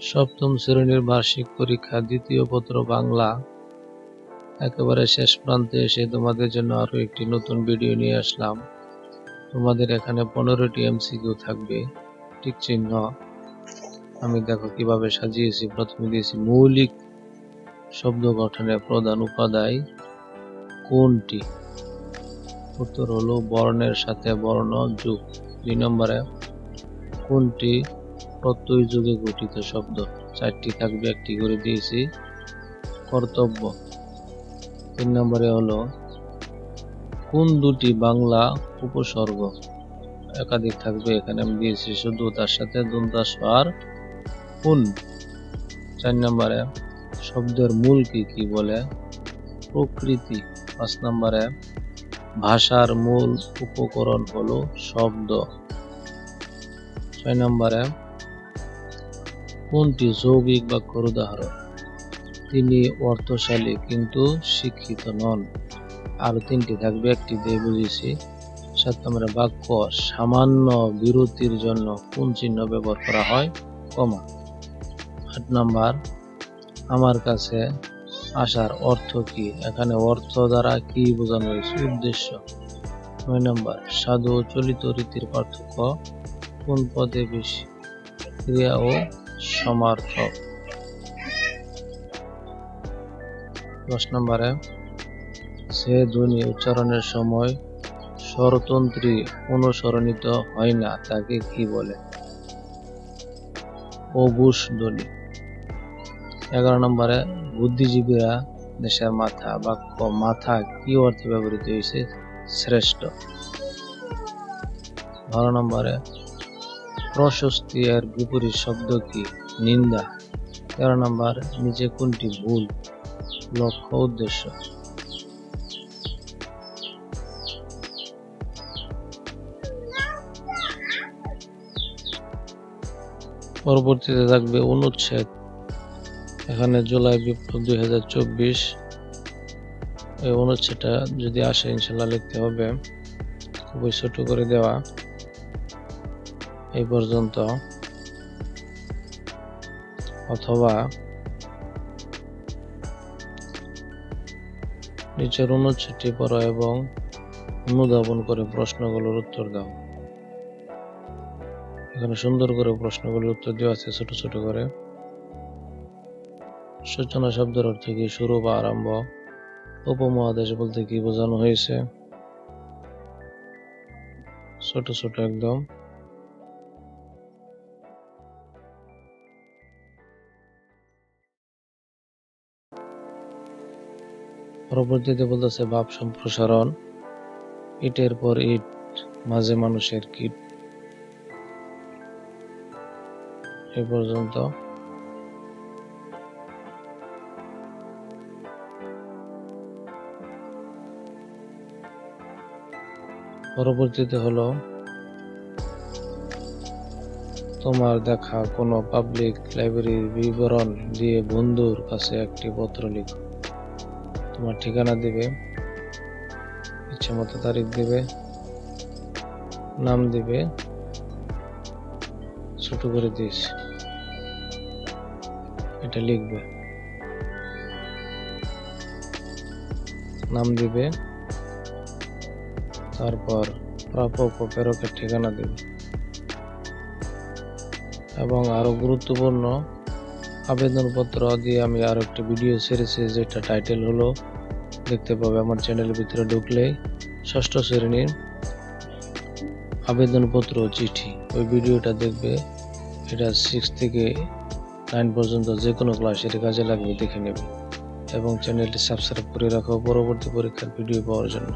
সপ্তম শ্রেণির বার্ষিক পরীক্ষা, দ্বিতীয় পত্র বাংলা। একেবারে শেষ প্রান্তে এসে তোমাদের জন্য আরও একটি নতুন ভিডিও নিয়ে আসলাম। তোমাদের এখানে পনেরোটি এমসিকিউ থাকবে, ঠিক চিহ্ন। আমি দেখো কীভাবে সাজিয়েছি। প্রথমে দিয়েছি মৌলিক শব্দ গঠনের প্রধান উপাদায় কোনটি? উত্তর হলো বর্ণের সাথে বর্ণ যুগ দুই নম্বরে কোনটি? প্রত্যয় যুগে গঠিত শব্দ। চারটি থাকবে, একটি করে দিয়েছি। কর্তব্য। তিন নম্বরে হলো, কোন দুটি বাংলা উপসর্গ? একাধিক থাকবে, এখানে আমি দিয়েছি শুধু তার সাথে দন্তাস আর কোন চার নম্বরে, শব্দের মূল কি কি বলে? প্রকৃতি। পাঁচ নম্বরে, ভাষার মূল উপকরণ হলো শব্দ। ছয় নম্বরে কোনটি যৌগিক বাক্যর উদাহরণ তিনি অর্থশালী কিন্তু শিক্ষিত নন। আরও তিনটি থাকবে, একটি দিয়ে বুঝেছি সাত নম্বরে বাক্য, সামান্য বিরতির জন্য কোন চিহ্ন ব্যবহার করা হয়? কমা। আট নম্বর, আমার কাছে আসার অর্থ কি? এখানে অর্থ দ্বারা কি বোঝানো হয়েছে? উদ্দেশ্য। নয় নম্বর, সাধু চলিত রীতির পার্থক্য কোন পদে বেশি? ক্রিয়া ও সমার্থক। দশ নম্বরে, সে ধ্বনি উচ্চারণের সময় স্বরতন্ত্রী অনুসরণিত হয় না, তাকে কি বলে? অবুশ ধ্বনি। এগারো নম্বরে, বুদ্ধিজীবীরা দেশের মাথা, বাক্য, মাথা কি অর্থে ব্যবহৃত হয়েছে? শ্রেষ্ঠ। বারো নম্বরে প্রশস্তি এর বিপরীত শব্দ কি? নিন্দা। তেরো নম্বর নিচে কোনটি ভুল? লক্ষ্য, উদ্দেশ্য। পরবর্তীতে থাকবে অনুচ্ছেদ। এখানে জুলাই, বিপ্লব দুই হাজার চব্বিশ। এই অনুচ্ছেদটা যদি আসে, ইনশাল্লাহ লিখতে হবে। খুবই ছোট করে দেওয়া। এই পর্যন্ত। অথবা নিচের অনুচ্ছেদটি পড়ো এবং অনুধাবন করে প্রশ্নগুলোর উত্তর দাও। এখানে সুন্দর করে প্রশ্নগুলোর উত্তর দেওয়া আছে ছোট ছোট করে। সূচনা শব্দের অর্থ কি শুরু বা আরম্ভ, উপমহাদেশ বলতে কি বোঝানো হয়েছে? ছোট ছোট একদম। পরবর্তীতে বলতেছে ভাব সম্প্রসারণ, ইটের পর ইট, মাঝে মানুষের কীট। এ পর্যন্ত। পরবর্তীতে হলো, তোমার দেখা কোনো পাবলিক লাইব্রেরির বিবরণ দিয়ে বন্ধুর কাছে একটি পত্র লিখো। তোমার ঠিকানা দিবে, ইচ্ছে মতো তারিখ দিবে, নাম দিবে, ছোট করে দিস। এটা লিখবে। নাম দিবে, তারপর প্রাপক ও প্রেরকের ঠিকানা দেবে। এবং আরও গুরুত্বপূর্ণ আবেদনপত্র দিয়ে আমি আরও একটা ভিডিও ছেড়েছি যেটা টাইটেল হলো, দেখতে পাবে আমার চ্যানেলের ভিতরে ঢুকলে ষষ্ঠ শ্রেণির আবেদনপত্র চিঠি। ওই ভিডিওটা দেখবে, এটা সিক্স থেকে নাইন পর্যন্ত যে কোনো ক্লাসের কাজে লাগবে, দেখে নেবে। এবং চ্যানেলটি সাবস্ক্রাইব করে রাখো পরবর্তী পরীক্ষার ভিডিও পাওয়ার জন্য।